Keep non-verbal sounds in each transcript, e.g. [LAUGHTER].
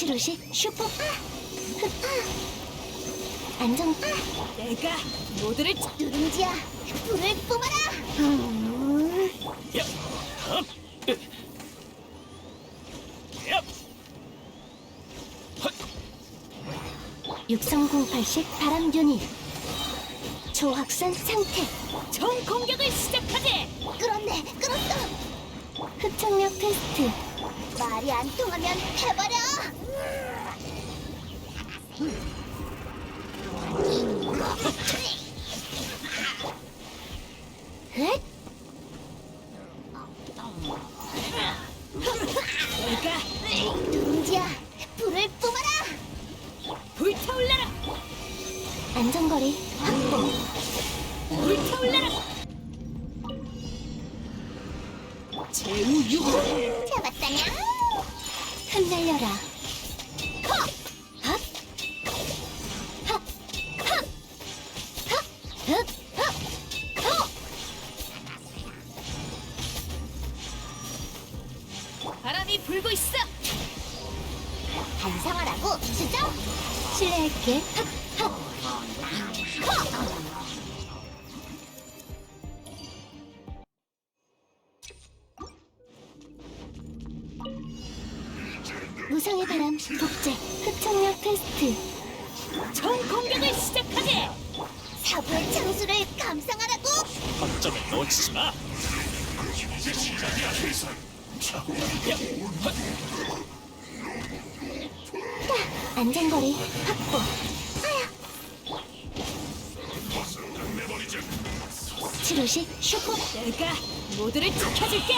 치료식 슈퍼? 흑. 안정. 내가 모두를 쳐- 누룽지야 불을 뿜어라! 음. 육성공팔식 바람 유닛 조확산 상태. 총 공격을 시작하지. 끌었네 끌었어 흡착력 테스트. 말이 안 통하면 해버려 누룽지야 불을 뿜어라 불타올라라. 안전거리 확보 불타올라라. 제우 유호. 잡았다냐 흩날려라 창수를 감상하라고 거점을 놓치지 마. 야, 헛, 안전거리 확보 치료식 슈퍼 내가 모두를 지켜줄게.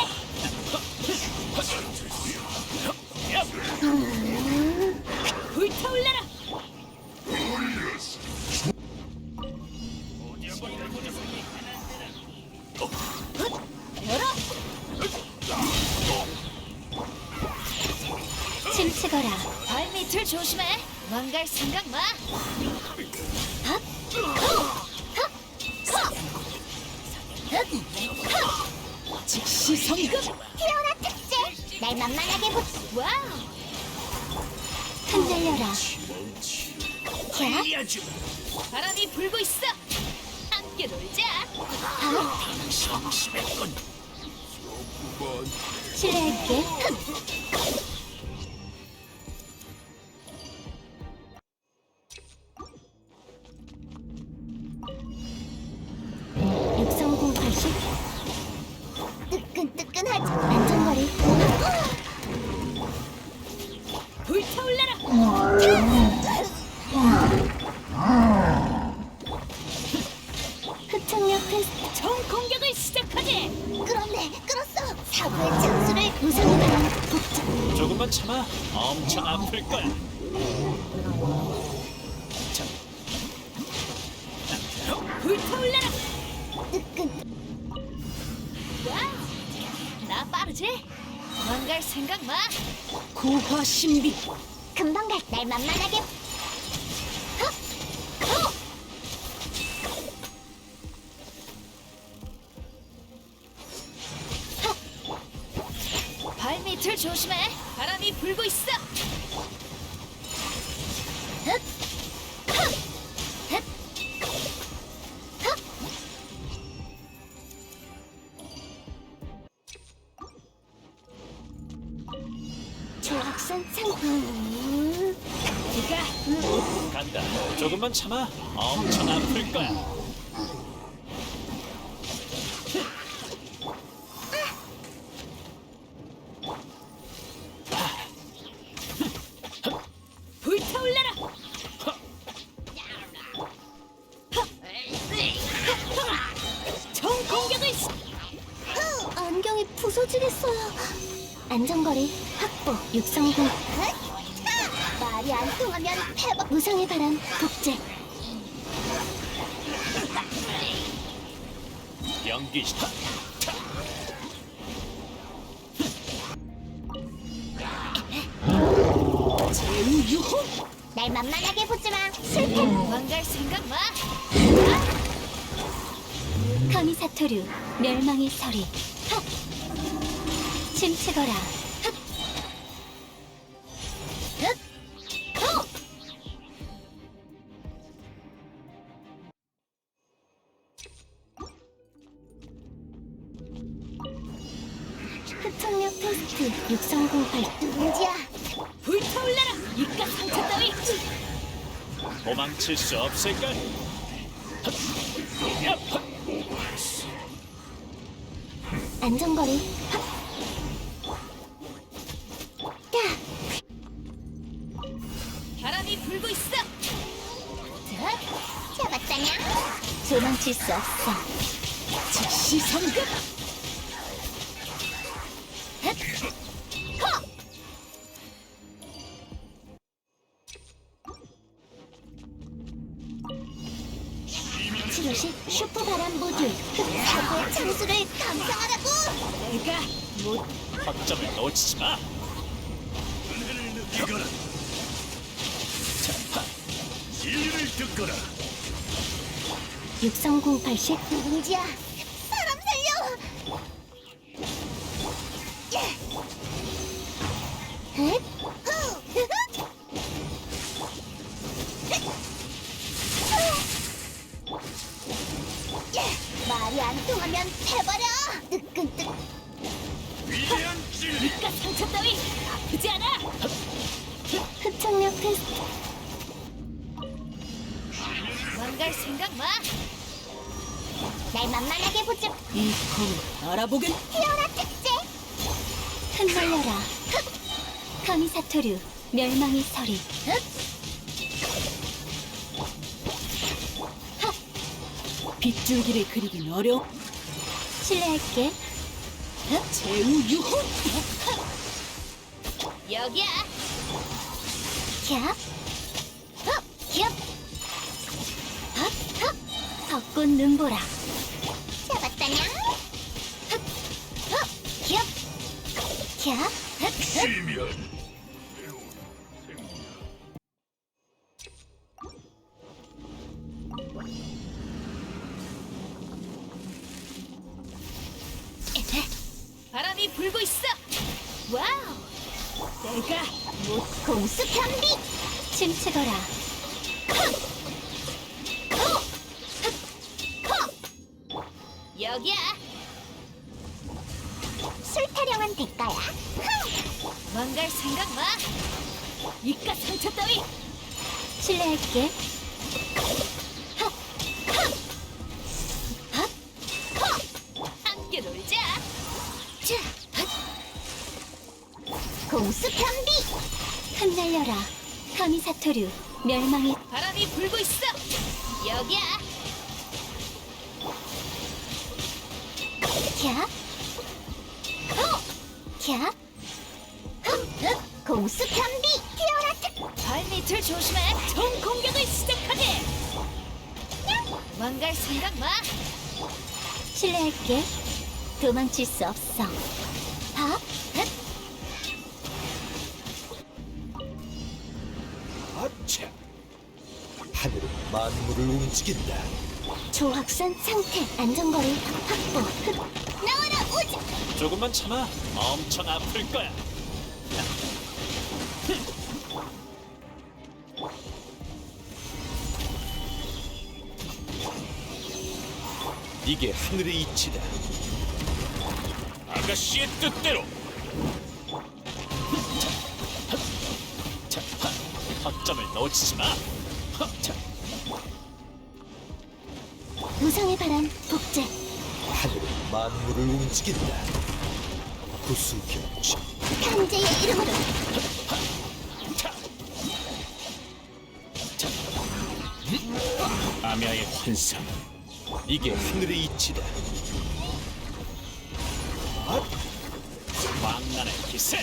조심해. 망갈 생각 마. 즉시 성급. 피어나 특제 날 만만하게 보 와우. 흔들려라 자 이어주. 바람이 불고 있어. 함께 놀자. 심심했군. 실례할게 육 발밑을 조심해. 바람이 불고 있어. 조학산 상품 네가 간다. 조금만 참아. 엄청 아플 거야. 안전거리 확보 육성공 말이 안 통하면 해봐 무상의 바람 복제 연기 타. 제우 유호. 날 만만하게 보지 마 실패 망갈 생각 마. 카미사토류 멸망의 서리 심치거라. 흡청력 테스트 6008 누군지야 불타올라라 이깟 상처 따위 도망칠 수 없을까? 안전거리 수 없어. 즉시 성급 6308식 누군지야 사람 살려. 헷? 후! 말이 안 통하면 해버려. 뜨끈뜨 위대한 진리. 이깟 상처 따위 아프지 않아. 흡착력 테스트. 망갈 생각 마 날 만만하게 보지 이 검을 알아보긴 피어라 특제. 흩날려라. [LAUGHS] 카미사토류 멸망의 서리 빗줄기를 그리긴 어려워. 실례할게. 제우 유호 여기야. 캬 헉! 캬 헉! 헉! 벚꽃 눈보라 흑! 시면 술 타령한 대가야. 망갈 생각 마. 이깟 상처 따위. 실례할게. 함께 놀자. 자, 공수 편비. 흩날려라 카미사토류. 멸망의 바람이 불고 있어. 여기야. 캬 캬 흑! 공수 편비 피어라 특 발밑을 조심해. 총 공격을 시작하게. 망갈 생각 마. 실례할게. 도망칠 수 없어. 밥 흑! 아차. 하늘은 만물을 움직인다. 조확산 상태 안전거리 확보. 흑! 나와라 오지 조금만 참아. 엄청 아플 거야. 이게 하늘의 이치다 아가씨의 뜻대로. 자, 하, 허점을 놓치지 마. 허, 자, 우상의 바람 복제 하늘은 만물을 움직인다 구수경치 강제의 이름으로. 아미아의 환상. 이게 하늘의 이치다 광란의 기세.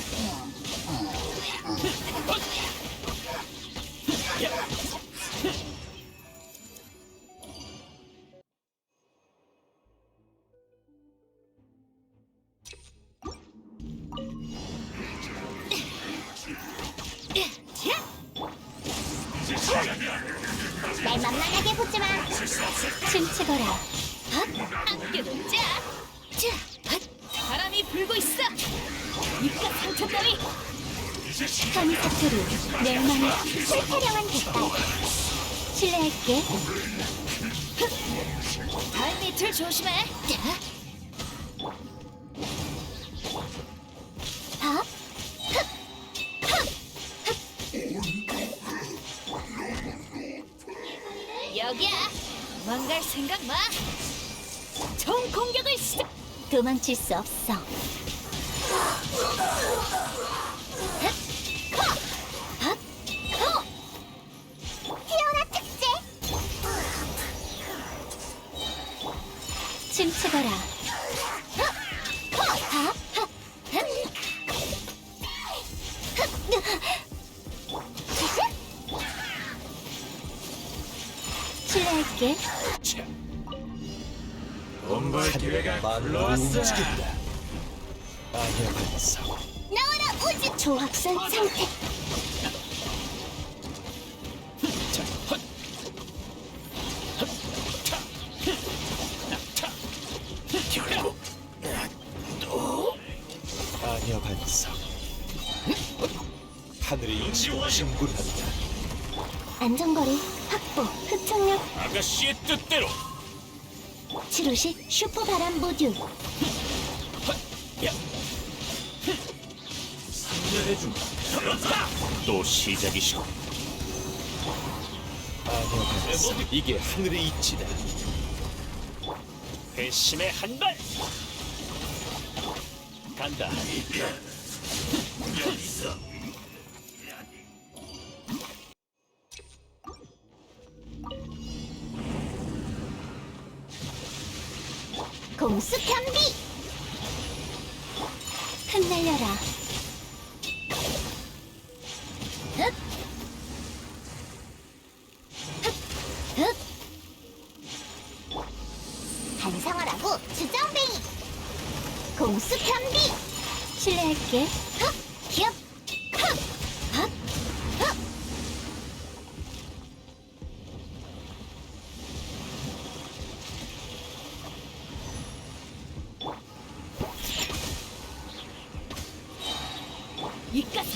만만하게 보지마 춤추거라. 함께 놀자. 자, 바람이 불고 있어. 이깟 상처 따위 카미사토류 멸망의 술 타령한 대가야 실례할게. 발밑을 조심해 도망갈 생각 마. 총 공격을 시작. 도망칠 수 없어. 태어나 특제. 춤추거라. 자. 본벌 기회가 만물을 불러왔어. 움직인다. 아녀 반성. 나와라 우주 조합선 상태. 자, 헛. 헛. 타. 타. 결국 아녀 반성. 하늘의 이치가 진군한다. 안전거리 확보. 흡착력 아가씨의 뜻대로. 치료식 슈퍼 바람 모듈. 야. 상대해준다. 또 시작이시고. 이게 하늘의 이치다. 회심의 한 발. 간다. 공수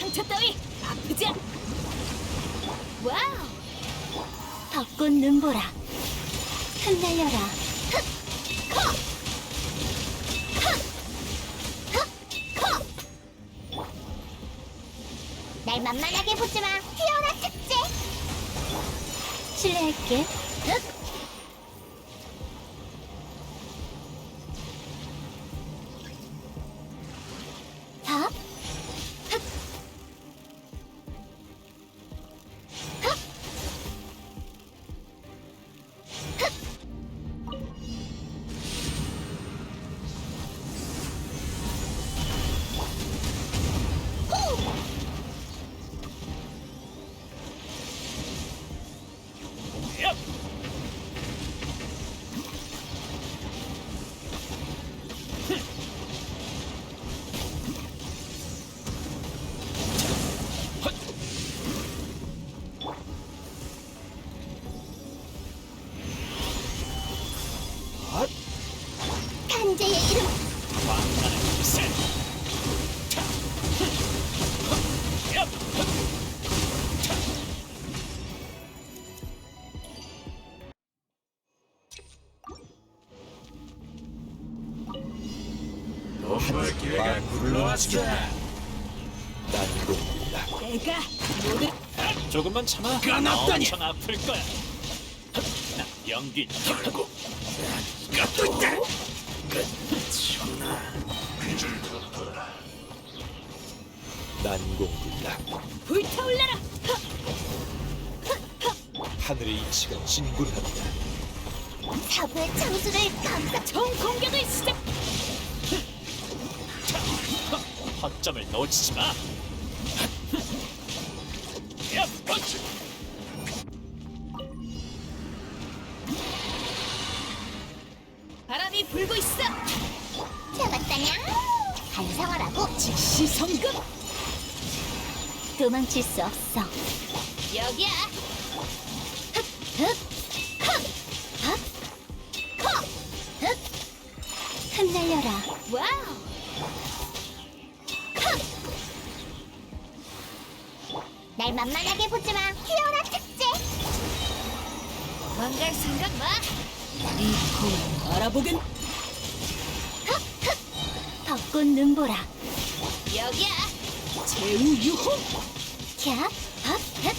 상처 따위 아프지 않. 와우. 벚꽃 눈보라 흩날려라! 날 만만하게 보지마 태어나 특제 실례할게 내가 모두 조금만 참아. 까납다니. 엄청 아플 거야. 나 연기 결국 이것도 있다. 난공 불락. 불타올라라. 하늘의 이치가 진군한다. 사부의 창수를 감싸 총 허점을 놓치지 마. 야, 펀치. 바람이 불고 있어. 잡았다냥 반성하라고 즉시 성급. 도망칠 수 없어 여기야. 도망갈 생각 마. 이코 알아보긴. 벚꽃 눈보라 여기야. 제우 유호. 캬! 헉! 흑!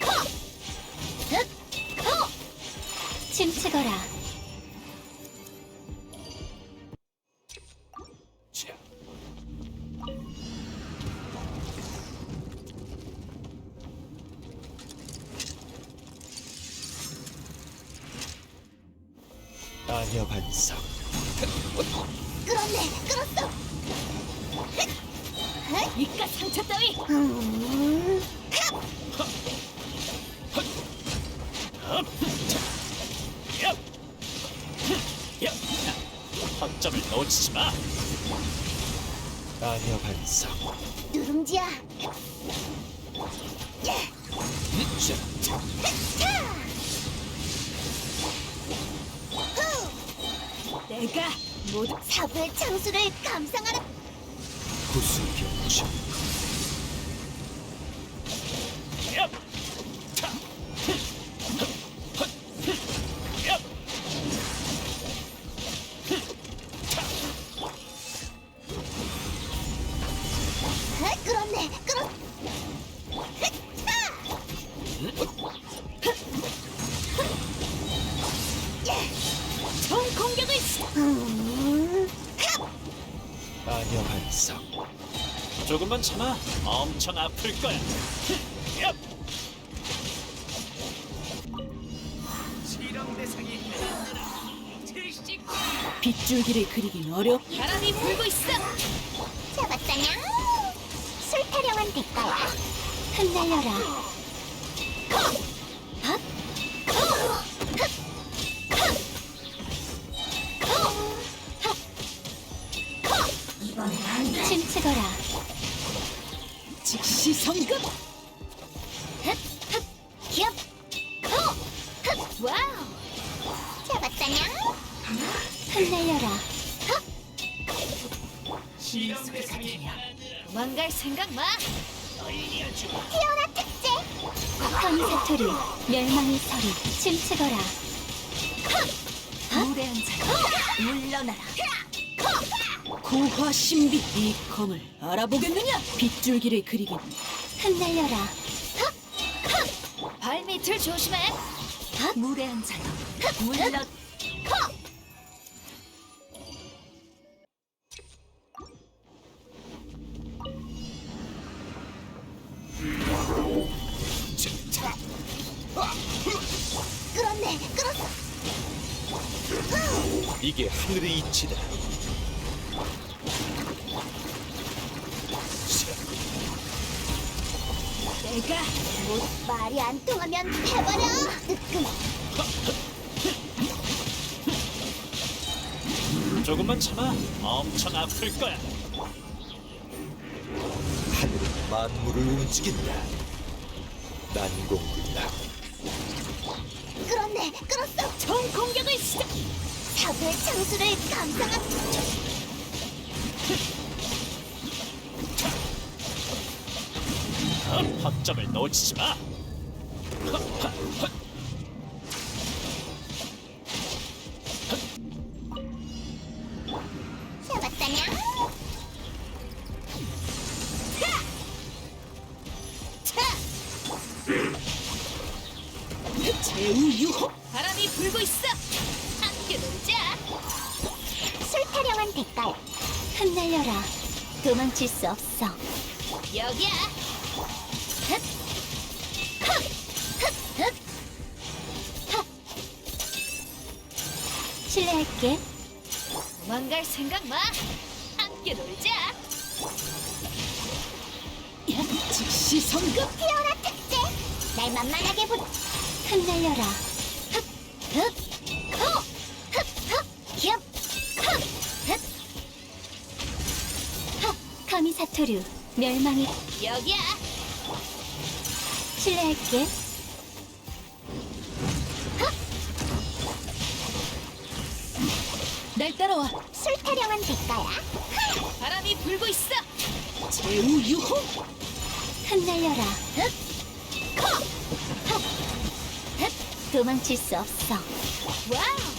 커! 흑! 커! 침치거라. 이깟 상처 따위! 학점을 놓치지 마. 아녀 반석. 누룽지야. 자, 내가 모두 사부의 창수를 감상하라. 구수병충. 참아. 엄청 아플 거야. 야! 빗줄기를 그리긴 어려 바람이 불고 있어 잡았다냐? 술 타령한 대가야. 흩날려라. 생각 마. 피어나 특제! 거미 사투리, 멸망의 서리, 침치거라. 무례한 자 물러나라. 고화 신비 이 검을 알아보겠느냐? 빗줄기를 그리긴 흩날려라. 발 밑을 조심해. 무례한 자여 물러 하늘의 이치다. 내가 말이 안 통하면 해버려. 뜨끔. 조금만 참아. 엄청 아플 거야. 하늘은 만물을 움직인다. 난공불락. 끌었네, 끌었어. 총 공격을 시작 사부의 창수를 감상한 학점을 놓치지 마. 잡았다냐? 제우 유호 바람이 불고 있어 대가야. 흩날려라. 도망칠 수 없어. 여기야 흑! 흑! 흑! 흑! 실례할게. 도망갈 생각 마 함께 놀자 야, 즉시 성급 피어나 특제. 날 만만하게 보. 흩날려라. 흑! 흑! 사토류. 멸망의 여기야 실례할게. 날 따라와 술 타령한 대가야. 바람이 불고 있어 제우 유호 흩날려라. 흑! 코! 흑! 흑! 도망칠 수 없어. 와우